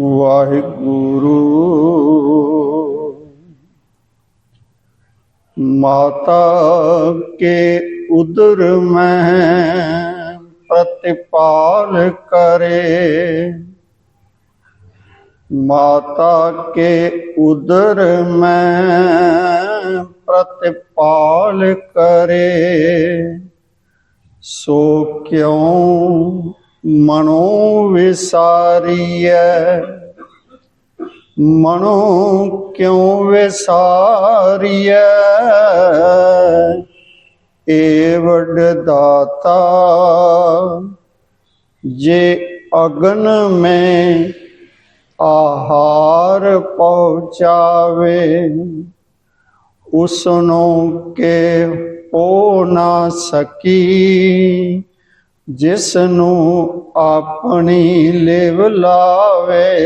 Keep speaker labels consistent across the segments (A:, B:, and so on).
A: ਵਾਹਿਗੁਰੂ। ਮਾਤਾ ਕੇ ਉਦਰ ਮੈਂ ਪ੍ਰਤਿਪਾਲ ਕਰੇ। ਮਾਤਾ ਕੇ ਉਦਰ ਮੈਂ ਪ੍ਰਤਿਪਾਲ ਕਰੇ। ਸੋ ਕਿਉਂ ਮਨੋ ਵਿਸਾਰੀਐ। ਮਨੋ ਕਿਉ ਵਿਸਾਰੀਐ? ਏ ਵੱਡ ਦਾਤਾ, ਜੇ ਅਗਨ ਮੈਂ ਆਹਾਰ ਪਹੁੰਚਾਵੇ, ਉਸਨੂੰ ਕੇ ਹੋ ਨਾ ਸਕੀ। ਜਿਸ ਨੂੰ ਆਪਣੀ ਲਿਵ ਲਾਵੇ,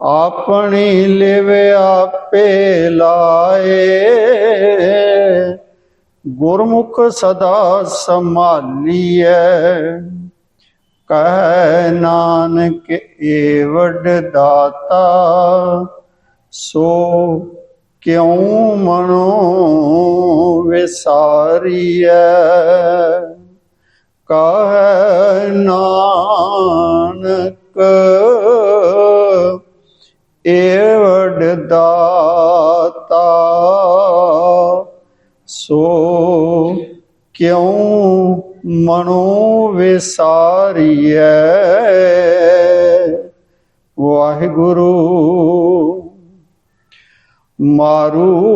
A: ਆਪਣੀ ਲਿਵ ਆਪੇ ਲਾਏ। ਗੁਰਮੁਖ ਸਦਾ ਸੰਭਾਲੀਐ, ਕਹਿ ਨਾਨਕ ਏ ਵੱਡ ਦਾਤਾ, ਸੋ ਕਿਉ ਮਨੋ ਵਿਸਾਰੀਐ? ਕਹਿ ਨਾਨਕ ਏ ਦਾਤਾ ਸੋ ਕਿਉ ਮਨੋ ਵਿਸਾਰੀਐ? ਵਾਹਿਗੁਰੂ ਮਾਰੂ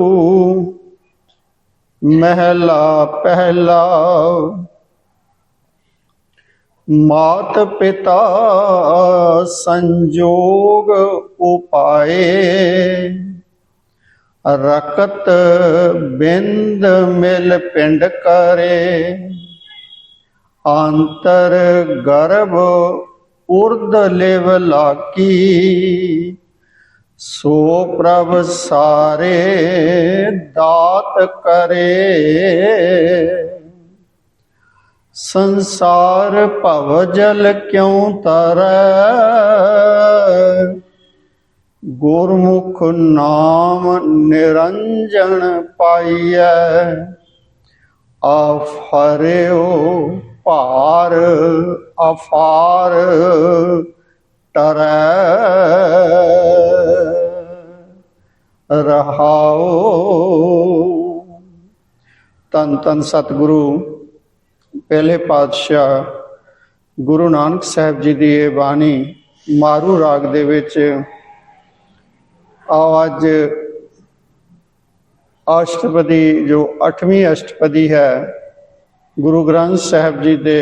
A: ਮਹਿਲਾ ਪਹਿਲਾ ਮਾਤ ਪਿਤਾ ਸੰਜੋਗ ਉਪਾਏ। ਰਕਤ ਬਿੰਦ ਮਿਲ ਪਿੰਡ ਕਰੇ। ਅੰਤਰ ਗਰਭ ਉਰਦ ਲਿਵ ਲਾਕੀ ਸੋ ਪ੍ਰਭ ਸਾਰੇ ਦਾਤ ਕਰੇ। ਸੰਸਾਰ ਭਵ ਜਲ ਕਿਉ ਤਰੈ? ਗੁਰਮੁਖ ਨਾਮ ਨਿਰੰਜਨ ਪਾਈਐ। ਆਫਰਿਓ ਭਾਰ ਅਫਾਰ ਤਰੈ ਰਹਾਉ। ਤਨ ਤਨ ਸਤਿਗੁਰੂ। ਪਹਿਲੇ ਪਾਤਸ਼ਾਹ ਗੁਰੂ ਨਾਨਕ ਸਾਹਿਬ ਜੀ ਦੀ ਇਹ ਬਾਣੀ ਮਾਰੂ ਰਾਗ ਦੇ ਵਿੱਚ ਆਵਾਜ ਅਸ਼ਟਪਦੀ, ਜੋ 8ਵੀਂ ਅਸ਼ਟਪਦੀ ਹੈ, ਗੁਰੂ ਗ੍ਰੰਥ ਸਾਹਿਬ ਜੀ ਦੇ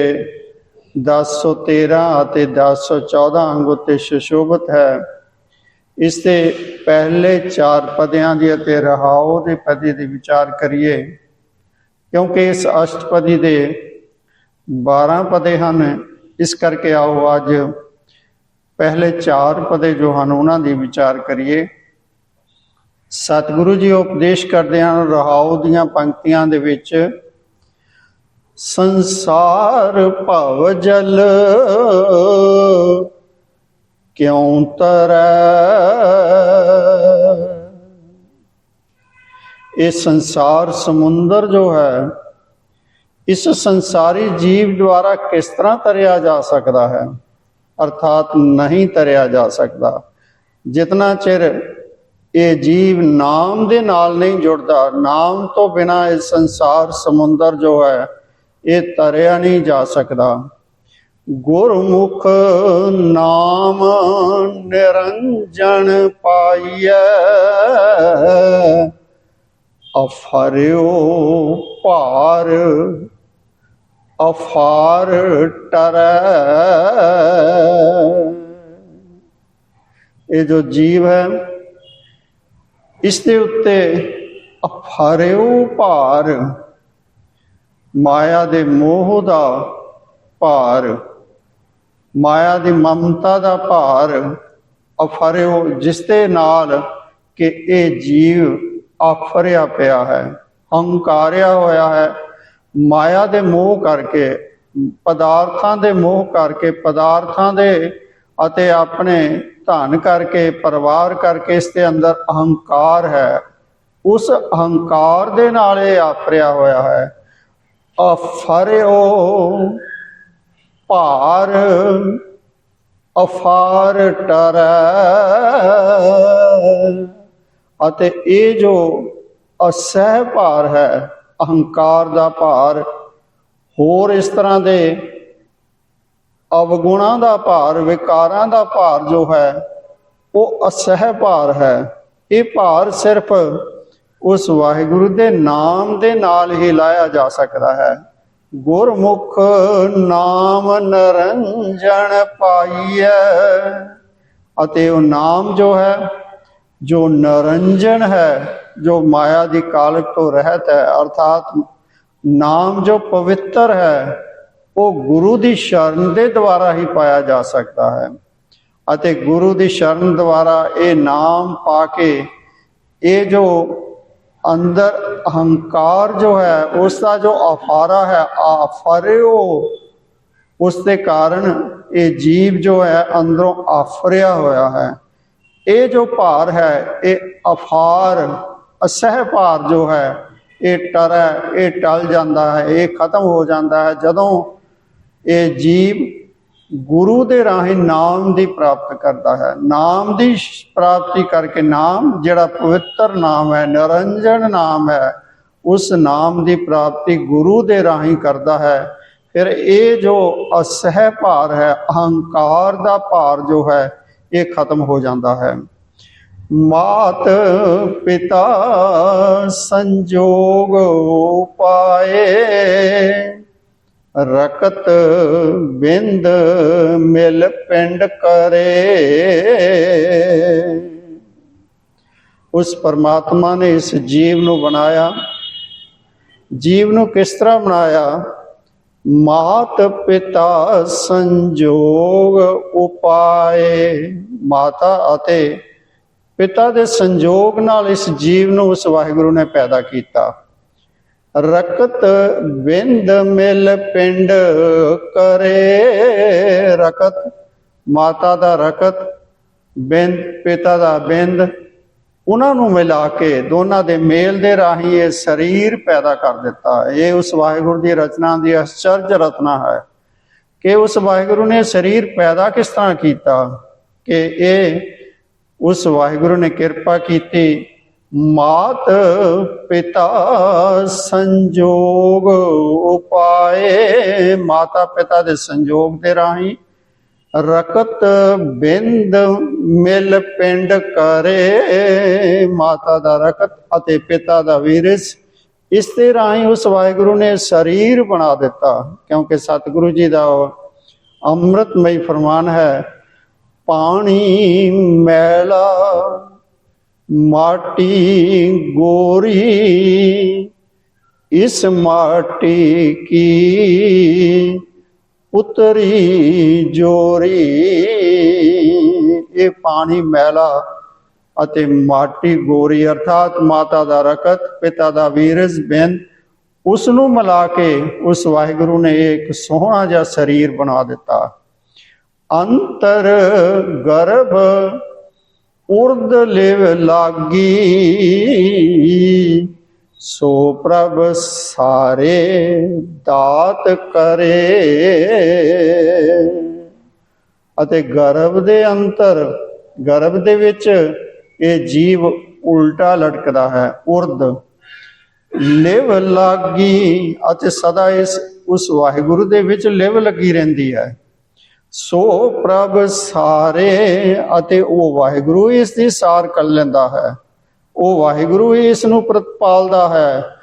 A: 1013 ਅਤੇ 1014 ਅੰਗ ਉੱਤੇ ਸੁਸ਼ੋਭਿਤ ਹੈ। ਇਸ ਦੇ ਪਹਿਲੇ ਚਾਰ ਪਦਿਆਂ ਦੀ ਅਤੇ ਰਹਾਉ ਦੇ ਪਦੇ ਦੇ ਵਿਚਾਰ ਕਰੀਏ, ਕਿਉਂਕਿ ਇਸ ਅਸ਼ਟਪਦੀ ਦੇ 12 ਪਦੇ ਹਨ। ਇਸ ਕਰਕੇ ਆਓ ਅੱਜ ਪਹਿਲੇ ਚਾਰ ਪਦੇ ਜੋ ਹਨ, ਉਹਨਾਂ ਦੀ ਵਿਚਾਰ ਕਰੀਏ। ਸਤਿਗੁਰੂ ਜੀ ਉਪਦੇਸ਼ ਕਰਦੇ ਹਨ, ਰਹਾਉ ਦੀਆਂ ਪੰਕਤੀਆਂ ਦੇ ਵਿੱਚ, ਸੰਸਾਰ ਭਵ ਜਲ ਕਿਉ ਤਰੈ? ਇਹ ਸੰਸਾਰ ਸਮੁੰਦਰ ਜੋ ਹੈ ਇਸ ਸੰਸਾਰੀ ਜੀਵ ਦੁਆਰਾ ਕਿਸ ਤਰ੍ਹਾਂ ਤਰਿਆ ਜਾ ਸਕਦਾ ਹੈ? ਅਰਥਾਤ ਨਹੀਂ ਤਰਿਆ ਜਾ ਸਕਦਾ। ਜਿਤਨਾ ਚਿਰ ਇਹ ਜੀਵ ਨਾਮ ਦੇ ਨਾਲ ਨਹੀਂ ਜੁੜਦਾ, ਨਾਮ ਤੋਂ ਬਿਨਾ ਇਹ ਸੰਸਾਰ ਸਮੁੰਦਰ ਜੋ ਹੈ, ਇਹ ਤਰਿਆ ਨਹੀਂ ਜਾ ਸਕਦਾ। ਗੁਰਮੁਖ ਨਾਮ ਨਿਰੰਜਨ ਪਾਈਐ, ਅਫਰਿਓ ਭਾਰ ਅਫਾਰ ਟਰੈ। ਇਹ ਜੋ ਜੀਵ ਹੈ, ਇਸ ਦੇ ਉੱਤੇ ਅਫਰਿਓ ਭਾਰ, ਮਾਇਆ ਦੇ ਮੋਹ ਦਾ ਭਾਰ, ਮਾਇਆ ਦੀ ਮਮਤਾ ਦਾ ਭਾਰ, ਅਫਰਿਓ ਜਿਸ ਦੇ ਨਾਲ ਕਿ ਇਹ ਜੀਵ ਆਫਰਿਆ ਪਿਆ ਹੈ, ਹੰਕਾਰਿਆ ਹੋਇਆ ਹੈ ਮਾਇਆ ਦੇ ਮੋਹ ਕਰਕੇ, ਪਦਾਰਥਾਂ ਦੇ ਮੋਹ ਕਰਕੇ, ਪਦਾਰਥਾਂ ਦੇ ਅਤੇ ਆਪਣੇ ਧਨ ਕਰਕੇ, ਪਰਿਵਾਰ ਕਰਕੇ ਇਸ ਦੇ ਅੰਦਰ ਅਹੰਕਾਰ ਹੈ। ਉਸ ਅਹੰਕਾਰ ਦੇ ਨਾਲ ਇਹ ਆਫਰਿਆ ਹੋਇਆ ਹੈ, ਅਫਰਿਓ ਭਾਰ, ਅਫਾਰ ਟਰ। ਅਤੇ ਇਹ ਜੋ ਅਸਹਿ ਭਾਰ ਹੈ ਅਹੰਕਾਰ ਦਾ ਭਾਰ, ਹੋਰ ਇਸ ਤਰ੍ਹਾਂ ਦੇ ਅਵਗੁਣਾਂ ਦਾ ਭਾਰ, ਵਿਕਾਰਾਂ ਦਾ ਭਾਰ ਜੋ ਹੈ, ਉਹ ਅਸਹਿ ਭਾਰ ਹੈ। ਇਹ ਭਾਰ ਸਿਰਫ ਉਸ ਵਾਹਿਗੁਰੂ ਦੇ ਨਾਮ ਦੇ ਨਾਲ ਹੀ ਲਾਇਆ ਜਾ ਸਕਦਾ ਹੈ। ਗੁਰਮੁਖ ਨਾਮ ਨਰੰਜਣ ਪਾਈਐ ਅਤੇ ਉਹ ਨਾਮ ਜੋ ਹੈ ਜੋ ਨਰੰਜਨ ਹੈ, ਜੋ ਮਾਇਆ ਦੀ ਕਾਲਕ ਤੋਂ ਰਹਿਤ ਹੈ, ਅਰਥਾਤ ਨਾਮ ਜੋ ਪਵਿੱਤਰ ਹੈ, ਉਹ ਗੁਰੂ ਦੀ ਸ਼ਰਨ ਦੇ ਦੁਆਰਾ ਹੀ ਪਾਇਆ ਜਾ ਸਕਦਾ ਹੈ। ਅਤੇ ਗੁਰੂ ਦੀ ਸ਼ਰਨ ਦੁਆਰਾ ਇਹ ਨਾਮ ਪਾ ਕੇ, ਇਹ ਜੋ ਅੰਦਰ ਅਹੰਕਾਰ ਜੋ ਹੈ, ਉਸ ਦਾ ਜੋ ਅਫਾਰਾ ਹੈ ਆਫਰਿਓ, ਉਸ ਦੇ ਕਾਰਨ ਇਹ ਜੀਵ ਜੋ ਹੈ, ਅੰਦਰੋਂ ਆਫਰਿਆ ਹੋਇਆ ਹੈ। ਇਹ ਜੋ ਭਾਰ ਹੈ, ਇਹ ਅਫਾਰ, ਅਸਹਿ ਭਾਰ ਜੋ ਹੈ, ਇਹ ਟਰੈ ਇਹ ਟਲ ਜਾਂਦਾ ਹੈ, ਇਹ ਖਤਮ ਹੋ ਜਾਂਦਾ ਹੈ ਜਦੋਂ ਇਹ ਜੀਵ ਗੁਰੂ ਦੇ ਰਾਹੀਂ ਨਾਮ ਦੀ ਪ੍ਰਾਪਤ ਕਰਦਾ ਹੈ। ਨਾਮ ਦੀ ਪ੍ਰਾਪਤੀ ਕਰਕੇ ਨਾਮ, ਜਿਹੜਾ ਪਵਿੱਤਰ ਨਾਮ ਹੈ ਨਿਰੰਜਨ ਨਾਮ ਹੈ, ਉਸ ਨਾਮ ਦੀ ਪ੍ਰਾਪਤੀ ਗੁਰੂ ਦੇ ਰਾਹੀਂ ਕਰਦਾ ਹੈ। ਫਿਰ ਇਹ ਜੋ ਅਸਹਿ ਭਾਰ ਹੈ, ਅਹੰਕਾਰ ਦਾ ਭਾਰ ਜੋ ਹੈ ਇਹ ਖਤਮ ਹੋ ਜਾਂਦਾ ਹੈ। ਮਾਤ ਪਿਤਾ ਸੰਜੋਗ ਪਾਏ ਰਕਤ ਬਿੰਦ ਮਿਲ ਪਿੰਡ ਕਰੇ। ਉਸ ਪਰਮਾਤਮਾ ਨੇ ਇਸ ਜੀਵ ਨੂੰ ਬਣਾਇਆ। ਜੀਵ ਨੂੰ ਕਿਸ ਤਰ੍ਹਾਂ ਬਣਾਇਆ? ਮਾਤ ਪਿਤਾ ਸੰਜੋਗ ਉਪਾਏ। ਮਾਤਾ ਅਤੇ ਪਿਤਾ ਦੇ ਸੰਜੋਗ ਨਾਲ ਇਸ ਜੀਵ ਨੂੰ ਉਸ ਵਾਹਿਗੁਰੂ ਨੇ ਪੈਦਾ ਕੀਤਾ। ਰਕਤ ਬਿੰਦ ਮਿਲ ਪਿੰਡ ਕਰੇ। ਰਕਤ, ਮਾਤਾ ਦਾ ਰਕਤ ਬਿੰਦ, ਪਿਤਾ ਦਾ ਬਿੰਦ ਉਹਨਾਂ ਨੂੰ ਮਿਲਾ ਕੇ ਦੋਨਾਂ ਦੇ ਮੇਲ ਦੇ ਰਾਹੀਂ ਇਹ ਸਰੀਰ ਪੈਦਾ ਕਰ ਦਿੱਤਾ। ਇਹ ਉਸ ਵਾਹਿਗੁਰੂ ਦੀ ਰਚਨਾ ਦੀ ਅਚਰਜ ਰਤਨਾ ਹੈ ਕਿ ਉਸ ਵਾਹਿਗੁਰੂ ਨੇ ਸਰੀਰ ਪੈਦਾ ਕਿਸ ਤਰ੍ਹਾਂ ਕੀਤਾ ਕਿ ਇਹ ਉਸ ਵਾਹਿਗੁਰੂ ਨੇ ਕਿਰਪਾ ਕੀਤੀ। ਮਾਤ ਪਿਤਾ ਸੰਜੋਗ ਉਪਾਏ, ਮਾਤਾ ਪਿਤਾ ਦੇ ਸੰਜੋਗ ਦੇ ਰਾਹੀਂ ਰਕਤ ਬਿੰਦ ਮਿਲ ਪਿੰਡ ਕਰੇ। ਮਾਤਾ ਦਾ ਰਕਤ ਅਤੇ ਪਿਤਾ ਦਾ ਵੀਰਸ। ਇਸ ਦੇ ਰਾਹੀਂ ਉਸ ਵਾਹਿਗੁਰੂ ਨੇ ਸਰੀਰ ਬਣਾ ਦਿੱਤਾ, ਕਿਉਂਕਿ ਸਤਿਗੁਰੂ ਜੀ ਦਾ ਅੰਮ੍ਰਿਤਮਈ ਫਰਮਾਨ ਹੈ, ਪਾਣੀ ਮੈਲਾ, ਮਾਟੀ ਗੋਰੀ, ਇਸ ਮਾਟੀ ਕੀ ਉਤਰੀ ਜੋਰੀ। ਇਹ ਪਾਣੀ ਮੈਲਾ ਅਤੇ ਮਾਟੀ ਗੋਰੀ, ਅਰਥਾਤ ਮਾਤਾ ਦਾ ਰਕਤ, ਪਿਤਾ ਦਾ ਵੀਰਜ ਬਿੰਦ ਉਸ ਨੂੰ ਮਿਲਾ ਕੇ ਉਸ ਵਾਹਿਗੁਰੂ ਨੇ ਇੱਕ ਸੋਹਣਾ ਜਿਹਾ ਸਰੀਰ ਬਣਾ ਦਿੱਤਾ। ਅੰਤਰ ਗਰਭ ਉਰਦ ਲਿਵ ਲਾਗੀ। ਸੋ ਪ੍ਰਭ ਸਾਰੇ ਦਾਤ ਕਰੇ। ਅਤੇ ਗਰਭ ਦੇ ਅੰਤਰ, ਗਰਭ ਦੇ ਵਿੱਚ ਇਹ ਜੀਵ ਉਲਟਾ ਲਟਕਦਾ ਹੈ ਉਰਦ ਲਿਵ ਲਾਗੀ ਅਤੇ ਸਦਾ ਇਸ, ਉਸ ਵਾਹਿਗੁਰੂ ਦੇ ਵਿੱਚ ਲਿਵ ਲੱਗੀ ਰਹਿੰਦੀ ਹੈ। ਸੋ ਪ੍ਰਭ ਸਾਰੇ ਅਤੇ ਉਹ ਵਾਹਿਗੁਰੂ ਇਸ ਦੀ ਸਾਰ ਕਰ ਲੈਂਦਾ ਹੈ। ਉਹ ਵਾਹਿਗੁਰੂ ਹੀ ਇਸ ਨੂੰ ਪ੍ਰਤਪਾਲਦਾ ਹੈ।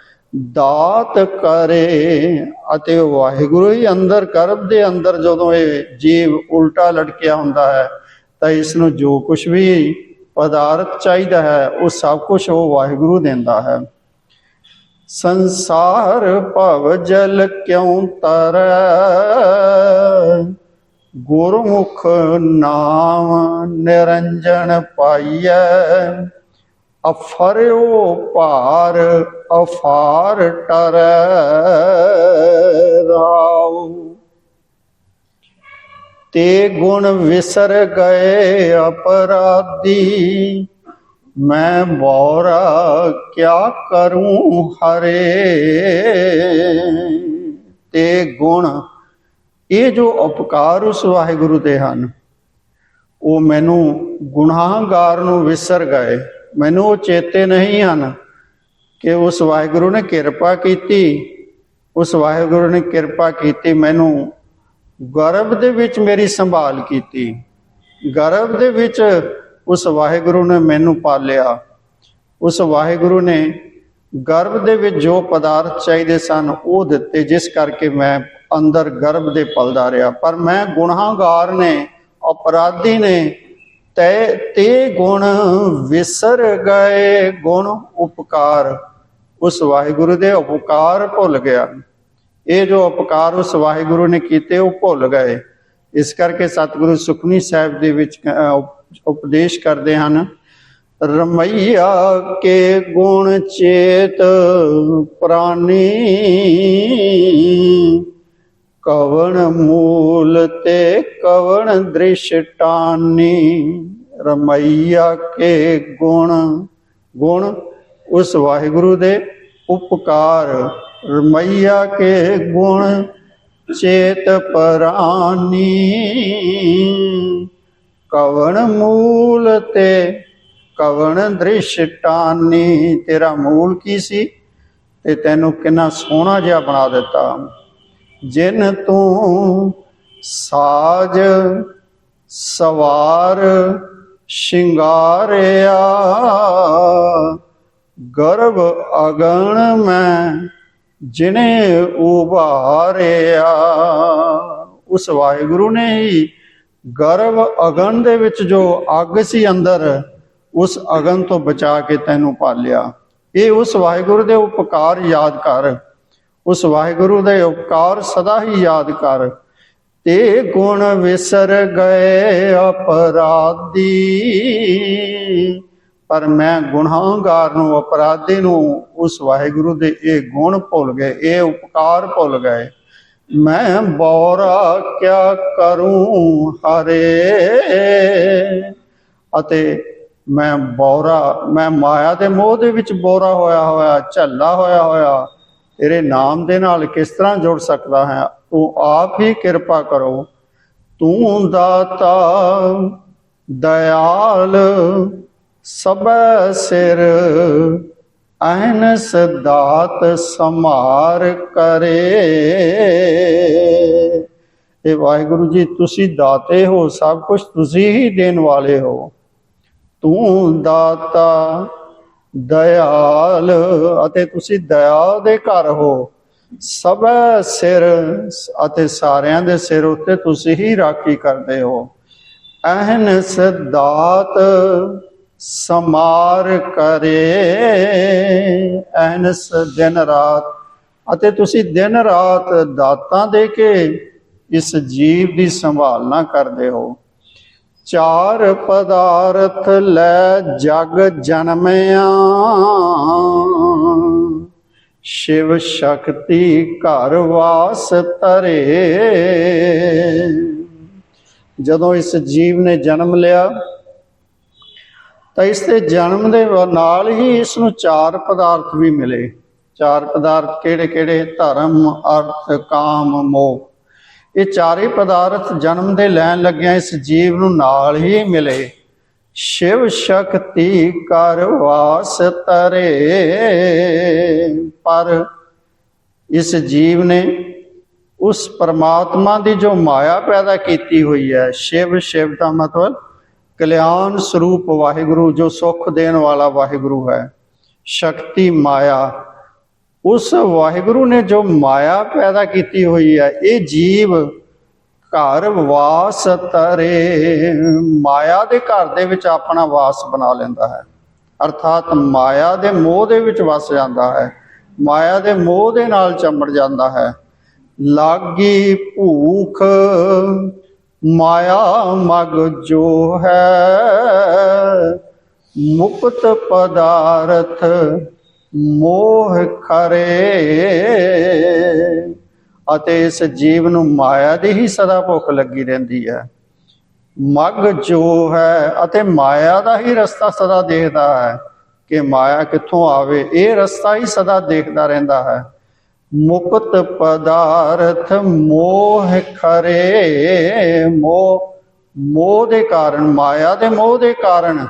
A: ਦਾਤ ਕਰੇ ਅਤੇ ਵਾਹਿਗੁਰੂ ਹੀ ਅੰਦਰ ਗਰਭ ਦੇ ਅੰਦਰ ਜਦੋਂ ਇਹ ਜੀਵ ਉਲਟਾ ਲਟਕਿਆ ਹੁੰਦਾ ਹੈ, ਤਾਂ ਇਸ ਨੂੰ ਜੋ ਕੁਝ ਵੀ ਪਦਾਰਥ ਚਾਹੀਦਾ ਹੈ, ਉਹ ਸਭ ਕੁਝ ਉਹ ਵਾਹਿਗੁਰੂ ਦਿੰਦਾ ਹੈ। ਸੰਸਾਰ ਭਵ ਜਲ ਕਿਉ ਤਰ? ਗੁਰਮੁਖ ਨਾਮ ਨਿਰੰਜਨ ਪਾਈਐ। ਅਫਰਿਓ ਭਾਰ, ਅਫਾਰ ਟਰੈ ਰਾਉ। ਤੇ ਗੁਣ ਵਿਸਰ ਗਏ ਅਪਰਾਧੀ, ਮੈਂ ਬੋਰਾ ਕਿਆ ਕਰੂੰ ਹਰੇ। ਤੇ ਗੁਣ, ਇਹ ਜੋ ਉਪਕਾਰ ਉਸ ਵਾਹਿਗੁਰੂ ਦੇ ਹਨ, ਉਹ ਮੈਨੂੰ ਗੁਨਾਹਗਾਰ ਨੂੰ ਵਿਸਰ ਗਏ। ਮੈਨੂੰ ਉਹ ਚੇਤੇ ਨਹੀਂ ਹਨ ਕਿ ਉਸ ਵਾਹਿਗੁਰੂ ਨੇ ਕਿਰਪਾ ਕੀਤੀ। ਉਸ ਵਾਹਿਗੁਰੂ ਨੇ ਕਿਰਪਾ ਕੀਤੀ, ਮੈਨੂੰ ਗਰਭ ਦੇ ਵਿੱਚ ਮੇਰੀ ਸੰਭਾਲ ਕੀਤੀ। ਗਰਭ ਦੇ ਵਿੱਚ ਉਸ ਵਾਹਿਗੁਰੂ ਨੇ ਮੈਨੂੰ ਪਾਲਿਆ। ਉਸ ਵਾਹਿਗੁਰੂ ਨੇ ਗਰਭ ਦੇ ਵਿੱਚ ਜੋ ਪਦਾਰਥ ਚਾਹੀਦੇ ਸਨ, ਉਹ ਦਿੱਤੇ, ਜਿਸ ਕਰਕੇ ਮੈਂ ਅੰਦਰ ਗਰਭ ਦੇ ਪਲਦਾ ਰਿਹਾ। ਪਰ ਮੈਂ ਗੁਨਾਹਗਾਰ ਨੇ, ਅਪਰਾਧੀ ਨੇ ਤੇ ਤੇ ਗੁਣ ਵਿਸਰ ਗਏ, ਗੁਣ ਉਪਕਾਰ। ਉਸ ਵਾਹਿਗੁਰੂ ਦੇ ਉਪਕਾਰ ਭੁੱਲ ਗਿਆ। ਇਹ ਜੋ ਉਪਕਾਰ ਉਸ ਵਾਹਿਗੁਰੂ ਨੇ ਕੀਤੇ, ਉਹ ਭੁੱਲ ਗਏ। ਇਸ ਕਰਕੇ ਸਤਿਗੁਰੂ ਸੁਖਨੀ ਸਾਹਿਬ ਦੇ ਵਿੱਚ ਉਪਦੇਸ਼ ਕਰਦੇ ਹਨ, ਰਮਈਆ ਕੇ ਗੁਣ ਚੇਤ ਪ੍ਰਾਨੀ। ਕਵਣ ਮੂਲ ਤੇ ਕਵਣ ਦ੍ਰਿਸ਼ਟਾਨੀ ਰਮਈਆ ਕੇ ਗੁਣ। ਗੁਣ ਉਸ ਵਾਹਿਗੁਰੂ ਦੇ ਉਪਕਾਰ, ਰਮਈਆ ਕੇ ਗੁਣ ਚੇਤ ਪਰਾਨੀ। ਕਵਣ ਮੂਲ ਤੇ ਕਵਣ ਦ੍ਰਿਸ਼ਟਾਨੀ ਤੇਰਾ ਮੂਲ ਕੀ ਸੀ? ਤੇ ਤੈਨੂੰ ਕਿੰਨਾ ਸੋਹਣਾ ਜਿਹਾ ਬਣਾ ਦਿੱਤਾ। ਜਿਨ ਤੂੰ ਸਾਜ ਸਵਾਰ ਸ਼ਿੰਗਾਰਿਆ ਗਰਭ ਅਗਣ ਮੈਂ ਜਿਨੇ ਉਭਾਰਿਆ। ਉਸ ਵਾਹਿਗੁਰੂ ਨੇ ਹੀ ਗਰਭ ਅਗਨ ਦੇ ਵਿੱਚ ਜੋ ਅੱਗ ਸੀ ਅੰਦਰ, ਉਸ ਅਗਨ ਤੋਂ ਬਚਾ ਕੇ ਤੈਨੂੰ ਪਾਲਿਆ। ਇਹ ਉਸ ਵਾਹਿਗੁਰੂ ਦੇ ਉਪਕਾਰ ਯਾਦ ਕਰ। ਉਸ ਵਾਹਿਗੁਰੂ ਦੇ ਉਪਕਾਰ ਸਦਾ ਹੀ ਯਾਦ ਕਰ। ਤੇ ਗੁਣ ਵਿਸਰ ਗਏ ਅਪਰਾਧੀ। ਪਰ ਮੈਂ ਗੁਨਾਹਗਾਰ ਨੂੰ, ਅਪਰਾਧੀ ਨੂੰ ਉਸ ਵਾਹਿਗੁਰੂ ਦੇ ਇਹ ਗੁਣ ਭੁੱਲ ਗਏ, ਇਹ ਉਪਕਾਰ ਭੁੱਲ ਗਏ। ਮੈਂ ਬੋਰਾ ਕਿਆ ਕਰੂੰ ਹਰੇ? ਅਤੇ ਮੈਂ ਬੋਰਾ, ਮੈਂ ਮਾਇਆ ਦੇ ਮੋਹ ਦੇ ਵਿੱਚ ਬੋਰਾ ਹੋਇਆ ਹੋਇਆ, ਝੱਲਾ ਹੋਇਆ ਹੋਇਆ ਤੇਰੇ ਨਾਮ ਦੇ ਨਾਲ ਕਿਸ ਤਰ੍ਹਾਂ ਜੁੜ ਸਕਦਾ ਹੈ? ਤੂੰ ਆਪ ਹੀ ਕਿਰਪਾ ਕਰੋ। ਤੂੰ ਦਾਤਾ, ਦਇਆਲ, ਸਭੈ ਸਿਰ ਅਹਨਸ ਦਾਤ ਸਮਾਰ ਕਰੇ। ਇਹ ਵਾਹਿਗੁਰੂ ਜੀ, ਤੁਸੀਂ ਦਾਤੇ ਹੋ, ਸਭ ਕੁਝ ਤੁਸੀਂ ਹੀ ਦੇਣ ਵਾਲੇ ਹੋ। ਤੂੰ ਦਾਤਾ ਦਇਆਲ ਅਤੇ ਤੁਸੀਂ ਦਇਆ ਦੇ ਘਰ ਹੋ। ਸਭੈ ਸਿਰ ਅਤੇ ਸਾਰਿਆਂ ਦੇ ਸਿਰ ਉੱਤੇ ਤੁਸੀਂ ਹੀ ਰਾਖੀ ਕਰਦੇ ਹੋ। ਅਹਨਸ ਦਾਤ ਸਮਾਰ ਕਰੇ। ਅਹਨਸ ਦਿਨ ਰਾਤ ਅਤੇ ਤੁਸੀਂ ਦਿਨ ਰਾਤ ਦਾਤਾਂ ਦੇ ਕੇ ਇਸ ਜੀਵ ਦੀ ਸੰਭਾਲਨਾ ਕਰਦੇ ਹੋ। ਚਾਰ ਪਦਾਰਥ ਲੈ ਜਗ ਜਨਮਿਆ। ਸ਼ਿਵ ਸ਼ਕਤੀ ਘਰ ਵਾਸ ਤਰੇ ਜਦੋਂ ਇਸ ਜੀਵ ਨੇ ਜਨਮ ਲਿਆ, ਤਾਂ ਇਸ ਦੇ ਜਨਮ ਦੇ ਨਾਲ ਹੀ ਇਸ ਨੂੰ ਚਾਰ ਪਦਾਰਥ ਵੀ ਮਿਲੇ। ਚਾਰ ਪਦਾਰਥ ਕਿਹੜੇ ਕਿਹੜੇ ਧਰਮ, ਅਰਥ, ਕਾਮ, ਮੋਹ। ਇਹ ਚਾਰੇ ਪਦਾਰਥ ਜਨਮ ਦੇ ਲੈਣ ਲੱਗਿਆ ਇਸ ਜੀਵ ਨੂੰ ਨਾਲ ਹੀ ਮਿਲੇ। ਸ਼ਿਵ ਸ਼ਕਤੀ ਕਰ ਵਾਸ ਤਰੇ। ਪਰ ਇਸ ਜੀਵ ਨੇ ਉਸ ਪਰਮਾਤਮਾ ਦੀ ਜੋ ਮਾਇਆ ਪੈਦਾ ਕੀਤੀ ਹੋਈ ਹੈ, ਸ਼ਿਵ ਸ਼ਿਵ ਦਾ ਮਤਲਬ ਕਲਿਆਣ ਸਰੂਪ ਵਾਹਿਗੁਰੂ ਜੋ ਸੁਖ ਦੇਣ ਵਾਲਾ ਵਾਹਿਗੁਰੂ ਹੈ। ਸ਼ਕਤੀ, ਮਾਇਆ ਉਸ ਵਾਹਿਗੁਰੂ ਨੇ ਜੋ ਮਾਇਆ ਪੈਦਾ ਕੀਤੀ ਹੋਈ ਹੈ, ਇਹ ਜੀਵ ਘਰ ਵਾਸ ਤਰੇ। ਮਾਇਆ ਦੇ ਘਰ ਦੇ ਵਿੱਚ ਆਪਣਾ ਵਾਸ ਬਣਾ ਲੈਂਦਾ ਹੈ। ਅਰਥਾਤ ਮਾਇਆ ਦੇ ਮੋਹ ਦੇ ਵਿੱਚ ਵਸ ਜਾਂਦਾ ਹੈ। ਮਾਇਆ ਦੇ ਮੋਹ ਦੇ ਨਾਲ ਚੰਬੜ ਜਾਂਦਾ ਹੈ। ਲਾਗੀ ਭੂਖ, ਮਾਇਆ ਮਗ ਜੋ ਹੈ, ਮੁਕਤ ਪਦਾਰਥ ਮੋਹ ਕਰੇ ਅਤੇ ਇਸ ਜੀਵ ਨੂੰ ਮਾਇਆ ਦੀ ਹੀ ਸਦਾ ਭੁੱਖ ਲੱਗੀ ਰਹਿੰਦੀ ਹੈ। ਮਗ ਜੋ ਹੈ ਅਤੇ ਮਾਇਆ ਦਾ ਹੀ ਰਸਤਾ ਸਦਾ ਦੇਖਦਾ ਹੈ ਕਿ ਮਾਇਆ ਕਿੱਥੋਂ ਆਵੇ, ਇਹ ਰਸਤਾ ਹੀ ਸਦਾ ਦੇਖਦਾ ਰਹਿੰਦਾ ਹੈ। ਮੁਕਤ ਪਦਾਰਥ ਮੋਹ ਖਰੇ, ਮੋਹ ਮੋਹ ਦੇ ਕਾਰਨ, ਮਾਇਆ ਦੇ ਮੋਹ ਦੇ ਕਾਰਨ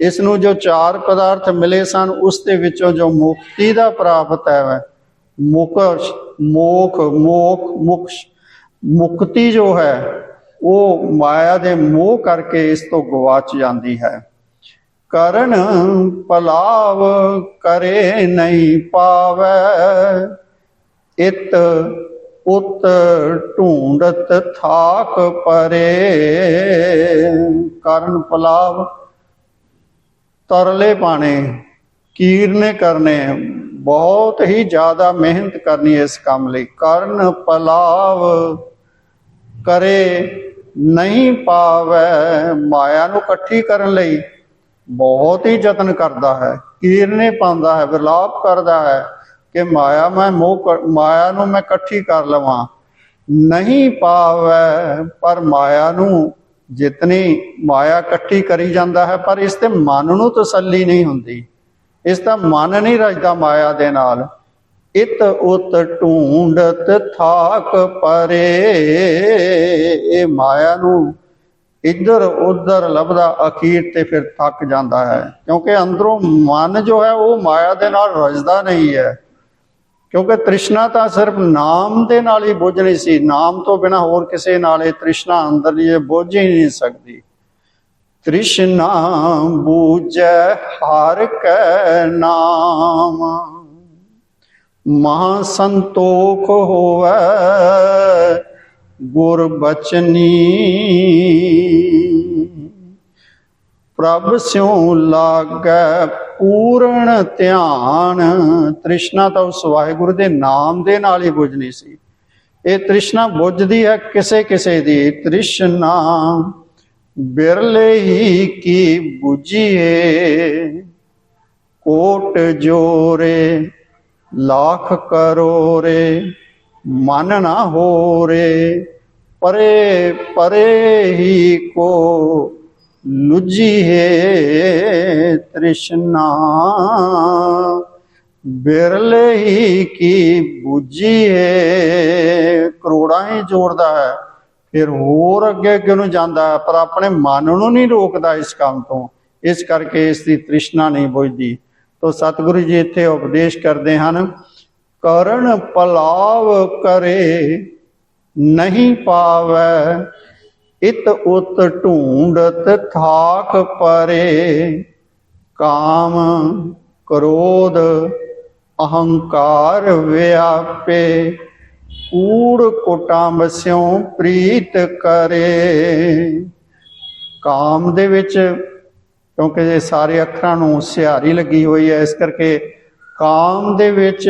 A: ਇਸ ਨੂੰ ਜੋ ਚਾਰ ਪਦਾਰਥ ਮਿਲੇ ਸਨ, ਉਸ ਦੇ ਵਿੱਚੋਂ ਜੋ ਮੁਕਤੀ ਦਾ ਪ੍ਰਾਪਤ ਹੈ ਮੁਕਸ਼, ਮੋਖ ਮੋਖ, ਮੁਕਸ਼, ਮੁਕਤੀ ਜੋ ਹੈ, ਉਹ ਮਾਇਆ ਦੇ ਮੋਹ ਕਰਕੇ ਇਸ ਤੋਂ ਗਵਾਚ ਜਾਂਦੀ ਹੈ। ਕਰਨ ਪਲਾਵ ਕਰੇ ਨਹੀਂ ਪਾਵੈ, ਇਤ ਉਤ ਢੂੰਡਤ ਥਾਕ ਪਰੇ। ਕਰਨ ਪਲਾਵ ਤਰਲੇ ਪਾਣੇ ਕੀਰਨੇ ਕਰਨੇ, ਬਹੁਤ ਹੀ ਜ਼ਿਆਦਾ ਮਿਹਨਤ ਕਰਨੀ ਇਸ ਕੰਮ ਲਈ। ਕਰਨ ਪਲਾਵ ਕਰੇ, ਨਹੀਂ ਪਾਵੈ ਮਾਇਆ ਨੂੰ ਇਕੱਠੀ ਕਰਨ ਲਈ। ਬਹੁਤ ਹੀ ਯਤਨ ਕਰਦਾ ਹੈ ਕੀਰਨੇ ਪਾਉਂਦਾ ਹੈ, ਵਿਲਾਪ ਕਰਦਾ ਹੈ ਕਿ ਮਾਇਆ ਮੈਂ ਮੋਹ ਕਰ- ਮਾਇਆ ਨੂੰ ਮੈਂ ਇਕੱਠੀ ਕਰ ਲਵਾਂ। ਨਹੀਂ ਪਾਵੈ ਪਰ ਮਾਇਆ ਨੂੰ ਜਿਤਨੀ ਮਾਇਆ ਇਕੱਠੀ ਕਰੀ ਜਾਂਦਾ ਹੈ, ਪਰ ਇਸ ਤੇ ਮਨ ਨੂੰ ਤਸੱਲੀ ਨਹੀਂ ਹੁੰਦੀ। ਇਸ ਦਾ ਮਨ ਨਹੀਂ ਰਜਦਾ ਮਾਇਆ ਦੇ ਨਾਲ। ਇਤ ਉਤ ਢੂੰਡਤ ਥਾਕ ਪਰੇ। ਇਹ ਮਾਇਆ ਨੂੰ ਇੱਧਰ ਉੱਧਰ ਲੱਭਦਾ, ਅਖੀਰ ਤੇ ਫਿਰ ਥੱਕ ਜਾਂਦਾ ਹੈ। ਕਿਉਂਕਿ ਅੰਦਰੋਂ ਮਨ ਜੋ ਹੈ, ਉਹ ਮਾਇਆ ਦੇ ਨਾਲ ਰਜਦਾ ਨਹੀਂ ਹੈ। ਕਿਉਂਕਿ ਤ੍ਰਿਸ਼ਨਾ ਤਾਂ ਸਿਰਫ ਨਾਮ ਦੇ ਨਾਲ ਹੀ ਬੁੱਝਣੀ ਸੀ। ਨਾਮ ਤੋਂ ਬਿਨਾ ਹੋਰ ਕਿਸੇ ਨਾਲ ਇਹ ਤ੍ਰਿਸ਼ਨਾ ਅੰਦਰ ਇਹ ਬੁੱਝ ਹੀ ਨਹੀਂ ਸਕਦੀ। ਤ੍ਰਿਸ਼ਨਾ ਬੂਝੈ ਹਰ ਕੈ ਨਾਮ। ਮਹਾ ਸੰਤੋਖ ਹੋਵੇ ਗੁਰ ਬਚਨੀ ਪ੍ਰਭ ਸਿਉ ਲਾਗੈ ਪੂਰਨ ਧਿਆਨ। ਤ੍ਰਿਸ਼ਨਾ ਤਾਂ ਉਸ ਵਾਹਿਗੁਰੂ ਦੇ ਨਾਮ ਦੇ ਨਾਲ ਹੀ ਬੁਝਣੀ ਸੀ। ਇਹ ਤ੍ਰਿਸ਼ਨਾ ਬੁਝਦੀ ਹੈ ਕਿਸੇ ਕਿਸੇ ਦੀ। ਤ੍ਰਿਸ਼ਨਾ ਬਿਰਲੇ ਹੀ ਕੀ 부ਝੀਏ ਕੋਟ ਜੋਰੇ, ਲੱਖ ਕਰੋਰੇ, ਮਨ ਨਾ ਹੋਰੇ, ਪਰੇ ਪਰੇ ਹੀ ਕੋ ਲੁਜੀ ਹੈ ਤ੍ਰਿਸ਼ਨਾ। ਬਿਰਲੇ ਹੀ ਕੀ 부ਝੀ ਹੈ? ਕਰੋੜਾਂ ਹੀ ਜੋੜਦਾ ਹੈ, ਫਿਰ ਹੋਰ ਅੱਗੇ ਅੱਗੇ ਨੂੰ ਜਾਂਦਾ ਹੈ, ਪਰ ਆਪਣੇ ਮਨ ਨੂੰ ਨਹੀਂ ਰੋਕਦਾ ਇਸ ਕੰਮ ਤੋਂ। ਇਸ ਕਰਕੇ ਇਸ ਦੀ ਤ੍ਰਿਸ਼ਨਾ ਨਹੀਂ ਬੁਝਦੀ। ਤੋ ਸਤਿਗੁਰੂ ਜੀ ਇੱਥੇ ਉਪਦੇਸ਼ ਕਰਦੇ ਹਨ, ਕਰਨ ਪਲਾਵ ਕਰੇ, ਨਹੀਂ ਪਾਵੈ ਇਤ ਉਤ ਢੂੰਡਤ ਥਾਕ ਪਰੇ, ਕਾਮ ਕ੍ਰੋਧ ਅਹੰਕਾਰ ਵਿਆਪੇ, ਕੂੜ ਕੁਟੰਬ ਸਿਉ ਪ੍ਰੀਤ ਕਰੇ। ਕਾਮ ਦੇ ਵਿੱਚ, ਕਿਉਂਕਿ ਇਹ ਸਾਰੇ ਅੱਖਰਾਂ ਨੂੰ ਸਿਹਾਰੀ ਲੱਗੀ ਹੋਈ ਹੈ, ਇਸ ਕਰਕੇ ਕਾਮ ਦੇ ਵਿੱਚ,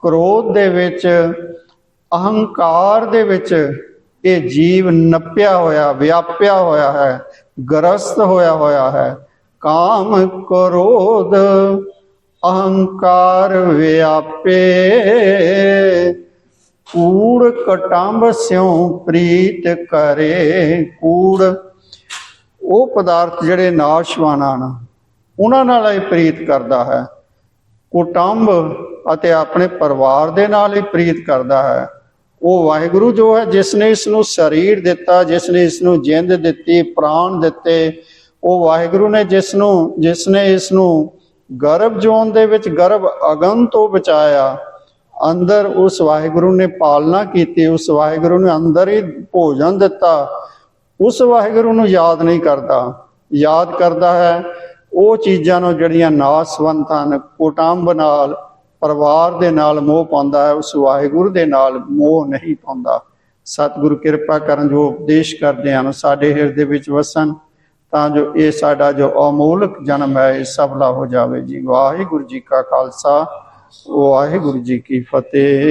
A: ਕ੍ਰੋਧ ਦੇ ਵਿੱਚ, ਅਹੰਕਾਰ ਦੇ ਵਿੱਚ ਇਹ ਜੀਵ ਨੱਪਿਆ ਹੋਇਆ, ਵਿਆਪਿਆ ਹੋਇਆ ਹੈ, ਗ੍ਰਸਤ ਹੋਇਆ ਹੋਇਆ ਹੈ। ਕਾਮ ਕਰੋਧ, ਅਹੰਕਾਰ ਵਿਆਪੇ, ਕੂੜ ਕਟੰਬ ਸਿਉ ਪ੍ਰੀਤ ਕਰੇ, ਕੂੜ। ਉਹ ਪਦਾਰਥ ਜਿਹੜੇ ਨਾਸ਼ਵਾਨ ਹਨ ਉਹਨਾਂ ਨਾਲ ਹੀ ਪ੍ਰੀਤ ਕਰਦਾ ਹੈ। ਕੁਟੰਬ ਅਤੇ ਆਪਣੇ ਪਰਿਵਾਰ ਦੇ ਨਾਲ ਹੀ ਪ੍ਰੀਤ ਕਰਦਾ ਹੈ। ਉਹ ਵਾਹਿਗੁਰੂ ਜੋ ਹੈ ਜਿਸ ਨੇ ਇਸ ਨੂੰ ਸਰੀਰ ਦਿੱਤਾ ਜਿਸ ਨੇ ਇਸ ਨੂੰ ਜਿੰਦ ਦਿੱਤੀ, ਪ੍ਰਾਣ ਦਿੱਤੇ, ਉਹ ਵਾਹਿਗੁਰੂ ਨੇ ਜਿਸ ਨੂੰ ਜਿਸ ਨੇ ਇਸ ਨੂੰ ਗਰਭ ਜੋਨ ਦੇ ਵਿੱਚ ਗਰਭ ਅਗਨ ਤੋਂ ਬਚਾਇਆ, ਅੰਦਰ ਉਸ ਵਾਹਿਗੁਰੂ ਨੇ ਪਾਲਣਾ ਕੀਤੀ, ਉਸ ਵਾਹਿਗੁਰੂ ਨੇ ਅੰਦਰ ਹੀ ਭੋਜਨ ਦਿੱਤਾ, ਉਸ ਵਾਹਿਗੁਰੂ ਨੂੰ ਯਾਦ ਨਹੀਂ ਕਰਦਾ। ਯਾਦ ਕਰਦਾ ਹੈ, ਉਹ ਚੀਜ਼ਾਂ ਨੂੰ ਜਿਹੜੀਆਂ ਨਾਸਵੰਤ ਹਨ ਕੁਟੰਬ ਨਾਲ ਪਰਿਵਾਰ ਦੇ ਨਾਲ ਮੋਹ ਪਾਉਂਦਾ ਹੈ, ਉਸ ਵਾਹਿਗੁਰੂ ਦੇ ਨਾਲ ਮੋਹ ਨਹੀਂ ਪਾਉਂਦਾ। ਸਤਿਗੁਰੂ ਕਿਰਪਾ ਕਰਨ ਜੋ ਉਪਦੇਸ਼ ਕਰਦੇ ਹਨ, ਸਾਡੇ ਹਿਰਦੇ ਵਿੱਚ ਵਸਣ ਤਾਂ ਜੋ ਇਹ ਸਾਡਾ ਜੋ ਅਮੋਲਕ ਜਨਮ ਹੈ, ਇਹ ਸਫਲਾ ਹੋ ਜਾਵੇ। ਜੀ ਵਾਹਿਗੁਰੂ ਜੀ ਕਾ ਖਾਲਸਾ, ਵਾਹਿਗੁਰੂ ਜੀ ਕੀ ਫਤਿਹ।